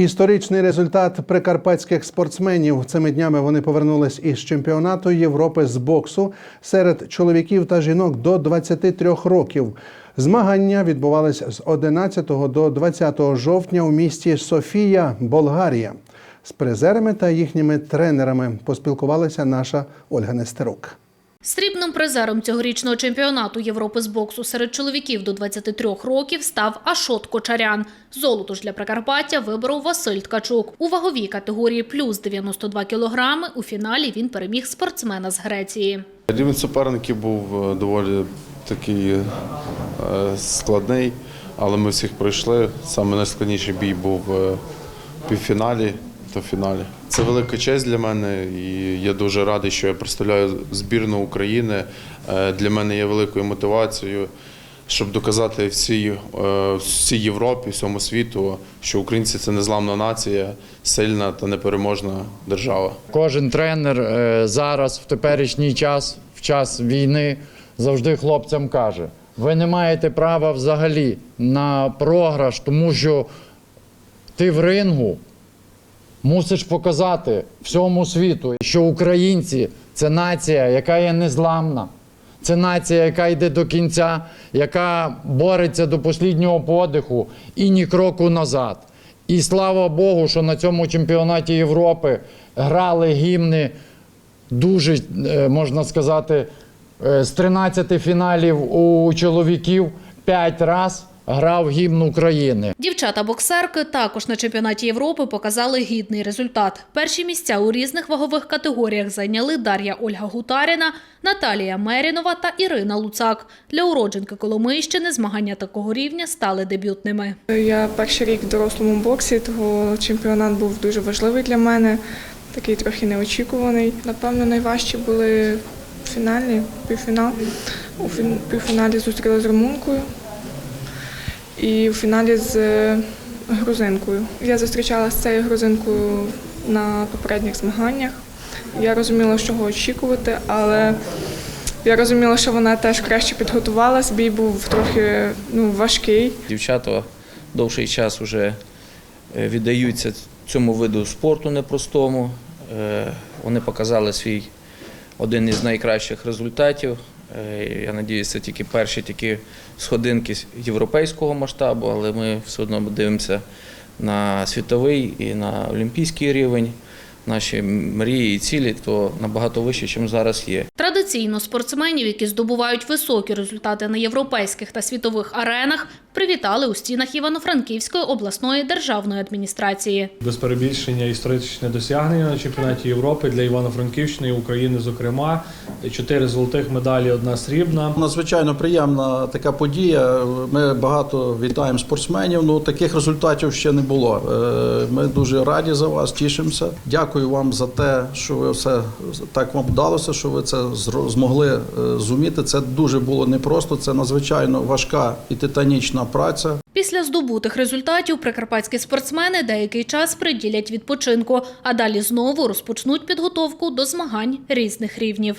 Історичний результат прикарпатських спортсменів. Цими днями вони повернулись із чемпіонату Європи з боксу серед чоловіків та жінок до 23 років. Змагання відбувались з 11 до 20 жовтня у місті Софія, Болгарія. З призерами та їхніми тренерами поспілкувалася наша Ольга Нестерук. Срібним призером цьогорічного чемпіонату Європи з боксу серед чоловіків до 23 років став Ашот Кочарян. Золото ж для Прикарпаття виборов Василь Ткачук. У ваговій категорії плюс 92 кілограми у фіналі він переміг спортсмена з Греції. Рівень суперників був е, доволі такий е, складний, але ми всіх пройшли. Саме найскладніший бій був е, в півфіналі та фіналі. Це велика честь для мене, і я дуже радий, що я представляю збірну України. Е, Для мене є великою мотивацією, щоб доказати всій, е, всій Європі, всьому світу, що українці це незламна нація, сильна та непереможна держава. Кожен тренер е, зараз, в теперішній час, в час війни, завжди хлопцям каже: ви не маєте права взагалі на програш, тому що ти в рингу мусиш показати всьому світу, що українці це нація, яка є незламна. Це нація, яка йде до кінця, яка бореться до останнього подиху і ні кроку назад. І слава Богу, що на цьому чемпіонаті Європи грали гімни дуже, е, можна сказати, е, з 13 фіналів у чоловіків 5 разів грав гімн України. Дівчата-боксерки також на чемпіонаті Європи показали гідний результат. Перші місця у різних вагових категоріях зайняли Дар'я Ольга Гутаріна, Наталія Мерінова та Ірина Луцак. Для уродженки Коломийщини змагання такого рівня стали дебютними. Я перший рік в дорослому боксі, того чемпіонат був дуже важливий для мене, такий трохи неочікуваний. Напевно, найважчі були фінальні, півфінал. У фін- півфіналі зустріли з румункою і у фіналі з е, грузинкою. Я зустрічалася з цією грузинкою на попередніх змаганнях. Я розуміла, чого очікувати, але я розуміла, що вона теж краще підготувалась. Бій був трохи ну, важкий. Дівчата довший час вже е, віддаються цьому виду спорту непростому. Е, Вони показали свій один із найкращих результатів. Е, Я сподіваюся, це тільки перші такі сходинки європейського масштабу, але ми все одно дивимося на світовий і на олімпійський рівень. Наші мрії і цілі то набагато вище, ніж зараз є. Традиційно спортсменів, які здобувають високі результати на європейських та світових аренах, привітали у стінах Івано-Франківської обласної державної адміністрації. Без перебільшення історичне досягнення на чемпіонаті Європи для Івано-Франківщини і України, зокрема, чотири золотих медалі, одна срібна. Надзвичайно приємна така подія. Ми багато вітаємо спортсменів. Ну таких результатів ще не було. Е, Ми дуже раді за вас, тішимося. Дякую вам за те, що ви все так вам вдалося, що ви це змогли е, зуміти. Це дуже було непросто. Це надзвичайно важка і титанічна праця. Після здобутих результатів прикарпатські спортсмени деякий час приділять відпочинку, а далі знову розпочнуть підготовку до змагань різних рівнів.